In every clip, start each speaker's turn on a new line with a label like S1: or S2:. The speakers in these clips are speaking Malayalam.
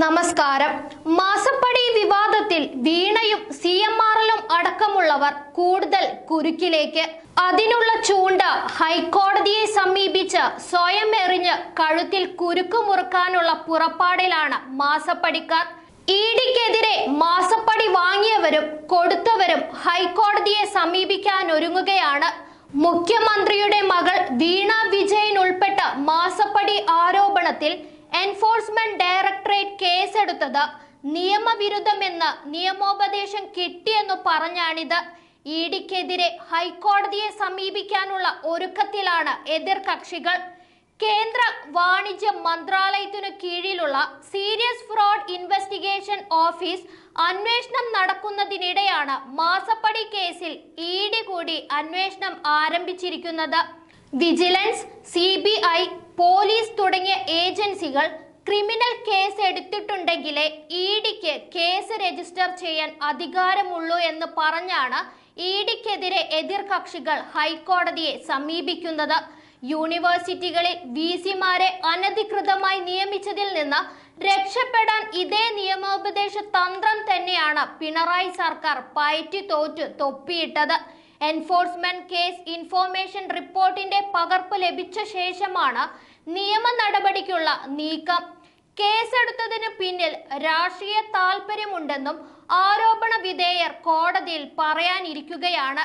S1: നമസ്കാരം. മാസപ്പടി വിവാദത്തിൽ വീണയും സി എം ആറിലും അടക്കമുള്ളവർ കൂടുതൽ കുരുക്കിലേക്ക്. അതിനുള്ള ചൂണ്ട ഹൈക്കോടതിയെ സമീപിച്ച് സ്വയം എറിഞ്ഞ് കഴുത്തിൽ കുരുക്ക് മുറുക്കാനുള്ള പുറപ്പാടിലാണ് മാസപ്പടിക്കാർ. ഇഡിക്കെതിരെ മാസപ്പടി വാങ്ങിയവരും കൊടുത്തവരും ഹൈക്കോടതിയെ സമീപിക്കാൻ ഒരുങ്ങുകയാണ് മുഖ്യമന്ത്രിയുടെ മകൾ വീണ വിജയൻ ഉൾപ്പെട്ട മാസപ്പടി ആരോപണത്തിൽ എൻഫോഴ്സ്മെന്റ് ഡയറക്ടറേറ്റ് കേസെടുത്തത് നിയമവിരുദ്ധമെന്ന് നിയമോപദേശം കിട്ടിയെന്നു പറഞ്ഞാണിത്. ഇ ഡിക്കെതിരെ ഹൈക്കോടതിയെ സമീപിക്കാനുള്ള ഒരുക്കത്തിലാണ് എതിർ കക്ഷികൾ. കേന്ദ്ര വാണിജ്യ മന്ത്രാലയത്തിനു കീഴിലുള്ള സീരിയസ് ഫ്രോഡ് ഇൻവെസ്റ്റിഗേഷൻ ഓഫീസ് അന്വേഷണം നടക്കുന്നതിനിടെയാണ് മാസപ്പടി കേസിൽ ഇ ഡി കൂടി അന്വേഷണം ആരംഭിച്ചിരിക്കുന്നത്. Vigilance C B I police തുടങ്ങിയ ഏജൻസികൾ ക്രിമിനൽ കേസ് എടുത്തിട്ടുണ്ടെങ്കിലേ ഇ ഡിക്ക് കേസ് രജിസ്റ്റർ ചെയ്യാൻ അധികാരമുള്ളൂ എന്ന് പറഞ്ഞാണ് ഇ ഡിക്കെതിരെ എതിർകക്ഷികൾ ഹൈക്കോടതിയെ സമീപിക്കുന്നത്. യൂണിവേഴ്സിറ്റികളിൽ വി സിമാരെ അനധികൃതമായി നിയമിച്ചതിൽ നിന്ന് രക്ഷപ്പെടാൻ ഇതേ നിയമോപദേശ തന്ത്രം തന്നെയാണ് പിണറായി സർക്കാർ പയറ്റി തോറ്റു തൊപ്പിയിട്ടത്. എൻഫോഴ്സ്മെന്റ് കേസ് ഇൻഫോർമേഷൻ റിപ്പോർട്ടിന്റെ പകർപ്പ് ലഭിച്ച ശേഷമാണ് നിയമ നടപടിക്കുള്ള നീക്കം. കേസെടുത്തതിന് പിന്നിൽ രാഷ്ട്രീയ താല്പര്യമുണ്ടെന്നും ആരോപണ വിധേയർ കോടതിയിൽ പറയാനിരിക്കുകയാണ്.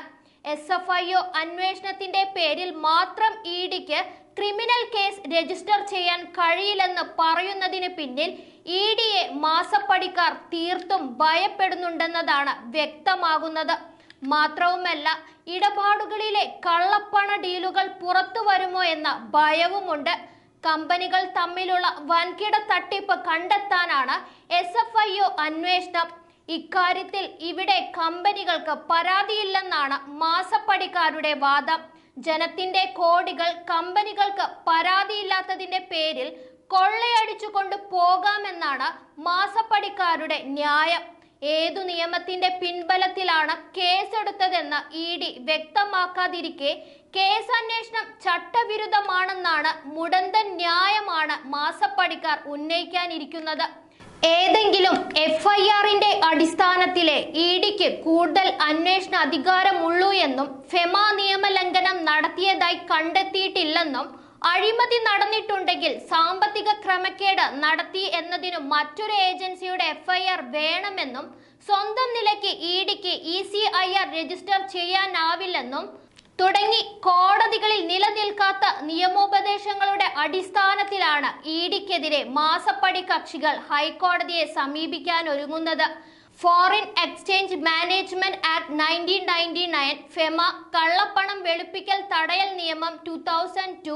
S1: എസ് എഫ് ഐ ഒ അന്വേഷണത്തിന്റെ പേരിൽ മാത്രം ഇ ഡിക്ക് ക്രിമിനൽ കേസ് രജിസ്റ്റർ ചെയ്യാൻ കഴിയില്ലെന്ന് പറയുന്നതിന് പിന്നിൽ ഇ ഡിയെ മാസപ്പടിക്കാർ തീർത്തും ഭയപ്പെടുന്നുണ്ടെന്നതാണ് വ്യക്തമാകുന്നത്. മാത്രവുമല്ല ഇടപാടുകളിലെ കള്ളപ്പണ ഡീലുകൾ പുറത്തു വരുമോ എന്ന ഭയവുമുണ്ട്. കമ്പനികൾ തമ്മിലുള്ള വൻകിട തട്ടിപ്പ് കണ്ടെത്താനാണ് എസ് എഫ് ഐ ഒ അന്വേഷണം. ഇക്കാര്യത്തിൽ ഇവിടെ കമ്പനികൾക്ക് പരാതിയില്ലെന്നാണ് മാസപ്പടിക്കാരുടെ വാദം. ജനത്തിന്റെ കോടികൾ കമ്പനികൾക്ക് പരാതിയില്ലാത്തതിന്റെ പേരിൽ കൊള്ളയടിച്ചുകൊണ്ട് പോകാമെന്നാണ് മാസപ്പടിക്കാരുടെ ന്യായം. ഏതു നിയമത്തിന്റെ പിൻബലത്തിലാണ് കേസെടുത്തതെന്ന് ഇ ഡി വ്യക്തമാക്കാതിരിക്കെ കേസന്വേഷണം ചട്ടവിരുദ്ധമാണെന്നാണ് മുടന്തൻ ന്യായമാണ് മാസപ്പടിക്കാർ ഉന്നയിക്കാനിരിക്കുന്നത്. ഏതെങ്കിലും എഫ് ഐ ആറിന്റെ അടിസ്ഥാനത്തിലെ ഇ ഡിക്ക് കൂടുതൽ അന്വേഷണ അധികാരമുള്ളൂ എന്നും ഫെമ നിയമലംഘനം നടത്തിയതായി കണ്ടെത്തിയിട്ടില്ലെന്നും അഴിമതി നടന്നിട്ടുണ്ടെങ്കിൽ സാമ്പത്തിക ക്രമക്കേട് നടത്തി എന്നതിനും മറ്റൊരു ഏജൻസിയുടെ എഫ്ഐആർ വേണമെന്നും സ്വന്തം നിലയ്ക്ക് ഇ ഡിക്ക് E C I R register ചെയ്യാനാവില്ലെന്നും തുടങ്ങി കോടതികളിൽ നിലനിൽക്കാത്ത നിയമോപദേശങ്ങളുടെ അടിസ്ഥാനത്തിലാണ് ഇ ഡിക്കെതിരെ മാസപ്പടി കക്ഷികൾ ഹൈക്കോടതിയെ സമീപിക്കാൻ ഒരുങ്ങുന്നത്. Foreign exchange management act nineteen ninety nine FEMA കള്ളപ്പണം വെളുപ്പിക്കൽ തടയൽ നിയമം two thousand two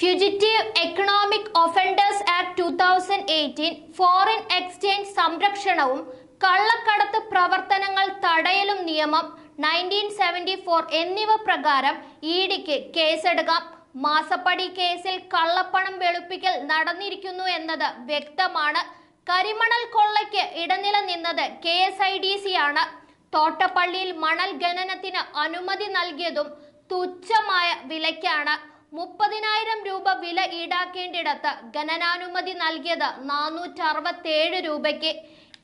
S1: fugitive economic offenders act two thousand eighteen foreign exchange സംരക്ഷണവും കള്ളക്കടത്ത് പ്രവർത്തനങ്ങൾ തടയലും നിയമം നയന്റീൻ സെവന്റി ഫോർ എന്നിവ പ്രകാരം ഇ ഡിക്ക് കേസെടുക്കാം. മാസപ്പടി കേസിൽ കള്ളപ്പണം വെളുപ്പിക്കൽ നടന്നിരിക്കുന്നു എന്നത് വ്യക്തമാണ്. കരിമണൽ കൊള്ളയ്ക്ക് ഇടനില നിന്നത് K S I D C ആണ് തോട്ടപ്പള്ളിയിൽ മണൽ ഖനനത്തിന് അനുമതി നൽകിയതും തുച്ഛമായ വിലയ്ക്കാണ്. മുപ്പതിനായിരം രൂപ വില ഈടാക്കേണ്ടിടത്ത് ഖനനാനുമതി നൽകിയത് നാനൂറ്റി രൂപയ്ക്ക്.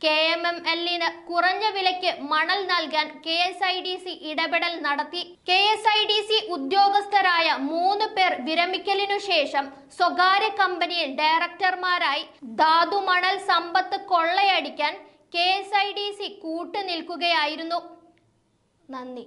S1: കെ എം എം എല്ലിന് കുറഞ്ഞ വിലയ്ക്ക് മണൽ നൽകാൻ K S I D C ഇടപെടൽ നടത്തി. K S I D C ഉദ്യോഗസ്ഥരായ മൂന്ന് പേർ വിരമിക്കലിനു ശേഷം സ്വകാര്യ കമ്പനിയിൽ ഡയറക്ടർമാരായി. ധാതു മണൽ സമ്പത്ത് കൊള്ളയടിക്കാൻ K S I D C കൂട്ടുനിൽക്കുകയായിരുന്നു. നന്ദി.